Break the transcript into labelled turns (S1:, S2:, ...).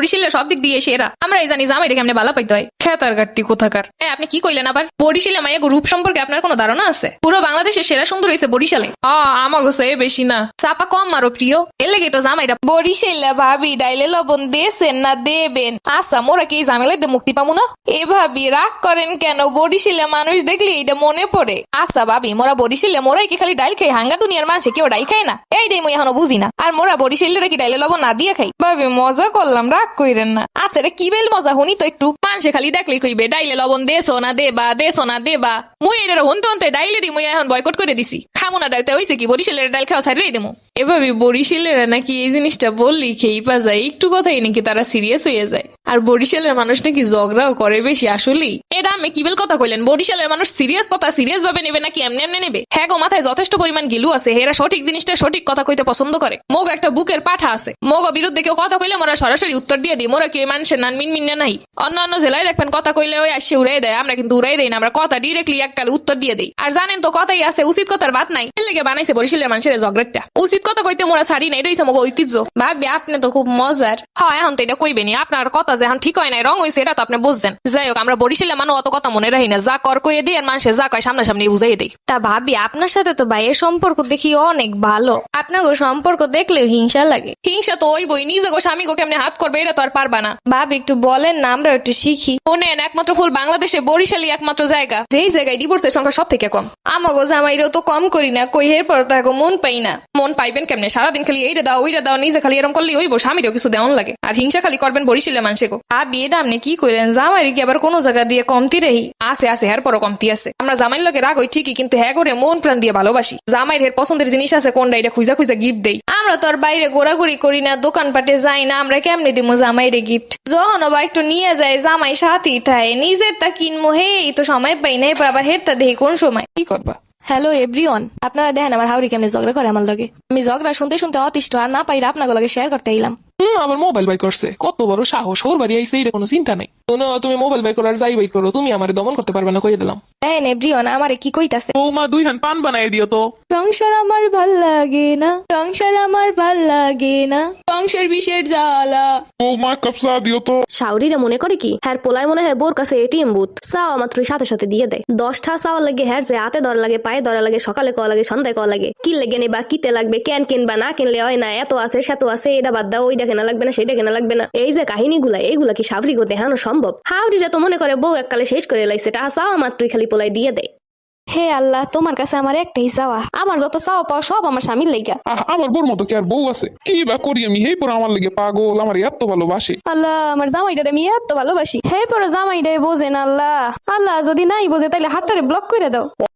S1: বরিশালে সব দিক দিয়ে সেরা। আমরা এই জানি জামাই এমনি ভালো পাইতে হয়।
S2: খেতার গাট্টি কোথাকার?
S1: এ আপনি কি কইলেন আবার? বরিশালে মাইয়া রূপ সম্পর্কে আপনার কোনো ধারণা আছে? পুরো বাংলাদেশে সেরা সুন্দর হয়েছে বরিশালে।
S2: আ আমাগো সে বেশি না।
S1: চাপা কম মারো প্রিয়। এর লেগে তো জামাইরা বরিশালে ভাবি ডাইলে লবণ দেছেন না দেবেন। আচ্ছা মোরা কি মুক্তি পাবো না? এ ভাবি রাগ করেন কেন? বরিশালে মানুষ দেখলে এটা মনে পড়ে। আচ্ছা ভাবি মোরা বরিশালে মোরাই কি খালি ডাইল খাই? হাঙ্গা দুনিয়ার মানুষে কেউ ডাইল খায় না? এইটাই মুই এখনও বুঝি না। আর মোরা বরিশালেরা কি ডাইলে লবণ না দিয়ে খাই? ভাবি মজা করলাম রাগ কইরেন না। আসে রে কি বেল মজা? হুনি তো একটু। মানুষে খালি দেখলে কইবে, ডাইলে লবণ দেছো না দেবা, দেছো না দেবা। মুই এটা হনতে হনতে ডাইলেরই মুই এখন বয়কট করে দিছি। খামো না ডাইতে হইছে কি? বরিশালের ডাল খাওয়া ছাড়িয়ে দেবো
S2: এভাবে বরিশালেরা নাকি এই জিনিসটা বললি খেয়ে পা যায়, একটু কথাই নাকি তারা সিরিয়াস হয়ে যায়। আর বরিশালের মানুষ নাকি ঝগড়াও করে বেশি, আসলেই।
S1: এটা আমি কিবেল কথা কইলেন? বরিশালের মানুষ সিরিয়াস কথা সিরিয়াস ভাবে নেবে নাকি এমনি এমনি নেবে? হ্যাঁ গো, মাথায় যথেষ্ট পরিমাণ গিলু আছে। হেরা সঠিক জিনিসটা সঠিক কথা কইতে পছন্দ করে। মোগ একটা বুকের পাঠা আছে। মোগ বিরুদ্ধে কেউ কথা কইলে মোরা সরাসরি উত্তর দিয়ে দিই। মোরা কি ওই মানুষের নান মিন মিন নাই। অন্য অন্য জেলায় দেখবেন কথা কইলে ওই আসছে উড়াই দেয়। আমরা কিন্তু উড়াই দেই না, আমরা কথা ডিরেক্টলি এককালে উত্তর দিয়ে দিই। আর জানেন তো, কথাই আছে, উচিত কথার বাদ নাই। এর লেগে বানাইছে বরিশালের মানুষের ঝগড়াটা। উচিত কথা কইতে মোরা সারি না এটাই মোগ ঐতিহ্য। ভাবি, আপনি তো খুব মজার। হয়, এখন তো এটা কইবেনি আপনার কথা যে এখন ঠিক হয় নাই, রং হয়েছে এটা তো আপনি বুঝছেন। যাই হোক, আমরা বরিশালের মানুষ অত কথা মনে রাখি না। যা কর কইয়ে দিই আর মানুষের যা কয় সামনাসামনি বুঝাই দিই।
S3: তা ভাবি আপনার সাথে তো ভাইয়ের সম্পর্ক দেখি অনেক ভালো। আপনার সম্পর্ক দেখলেও হিংসা লাগে।
S1: হিংসা তো ওই বই নিজে গো স্বামী গো কেমনে হাত করবে এটা তো আর পারবা না।
S3: ভাবি একটু বলেন না আমরা একটু শিখি।
S1: শোনেন একমাত্র ফুল বাংলাদেশে বরিশালী একমাত্র জায়গা। যেই জায়গায় ডিভোর্সের সংখ্যা সব থেকে কম।
S3: আমাগো জামাইরেও তো কম করি না কই এর পর তাকে মন পাই না।
S1: মন পাইবেন কেমনে? সারাদিন খালি এইটা দাও ওইটা দাও নিজে খালি এরকম করলে ওইব স্বামীরও কিছু দেওয়ান লাগে। আর হিংসা খালি করবেন বরিশালে মানুষে গো।
S3: ভাবি এটা আপনি কি কইলেন? জামাইরে কি আবার কোনো জায়গা দিয়ে কমতি রেহি
S1: আছে আছে হ্যার পরও কমতি আছে। আমরা জামাইর লোকে রাগ হই ঠিকই কিন্তু হ্যাঁ করে মন প্রাণ দিয়ে ভালোবাসি। জামাইয়ের হের পছন্দের জিনিস আছে কোনটা এটা খুঁজা খুঁজা গিফট দেই।
S3: আমরা তো আর বাইরে ঘোরাঘুরি করি না দোকানপাটে যাই না আমরা কেমনে দিব জামাইরে গিফট যখন বা একটু নিয়ে যায় জামাই সাথেই থাকে নিজের তা কিনবো হে এই তো সময় পাই না এরপর আবার হেরতা দেখি কোন সময়।
S2: কি করবা?
S3: হ্যালো এভরিওয়ান আপনারা দেখেন আমার হাউরি কেমনে ঝগড়া করে আমার লগে। আমি ঝগড়া শুনতে শুনতে অতিষ্ঠ আর না পাইরা আপনার লগে শেয়ার করতে এলাম
S2: হুম আবার মোবাইল বাই করছে। কত বড় সাহস ওর বাড়ি আইসে এটা কোনো চিন্তা নাই। শোনো, তুমি মোবাইল বাই করার যাই বাই করো তুমি আমার দমন করতে পারবে না কই দিলাম।
S3: দেখেন এভরিওয়ান আমারে কি কইতাছে?
S2: ও মা দুই হান পান বানাই দিও তো।
S3: সংসার আমার ভালো লাগে না সংসার আমার ভালো লাগে না। সংসার বিষের জ্বালা।
S2: ও মা কাপসা দিও তো।
S4: শাউরিরা মনে করে কি? হ্যার পোলায় মনে হয় বোর কাছে এটিএম বুথ। চাওয়া মাত্রই সাথে সাথে দিয়ে দেয় দশটা চাওয়া লাগে হ্যার যে হাতে ধরা লাগে পায়ে ধরা লাগে সকালে কওয়া লাগে সন্ধ্যায় কওয়া লাগে। কি লেগে নেবা কিতে লাগবে কেন কিনবা না কিনলে হয় না এত আছে সেত আছে এটা বাদ দাও ওইটা কেনা লাগবে না সেইটা কেনা লাগবে না। এই যে কাহিনীগুলা এইগুলা কি সাবরি গো দেখানো সম্ভব? হাউরিরা তো মনে করে বউ এককালে শেষ করে লাইছে টাকা চাওয়া মাত্রই খালি পোলাই দিয়ে দেয়
S3: হে আল্লাহ তোমার কাছে আমার একটাই চাওয়া। আমার যত চাওয়া পাওয়া সব আমার স্বামীর লেগা।
S5: আহ আমার বোর মতো কি আর বউ আছে? কি বা করি আমি? হেই পরে আমার লেগে পাগল আমার এত ভালোবাসে।
S3: আল্লাহ আমার জামাইটা আমি এত ভালোবাসি। হে পরে জামাইটাই বোঝেন আল্লাহ। আল্লাহ যদি নাই বোঝে তাহলে হাতটারে ব্লক করে দাও।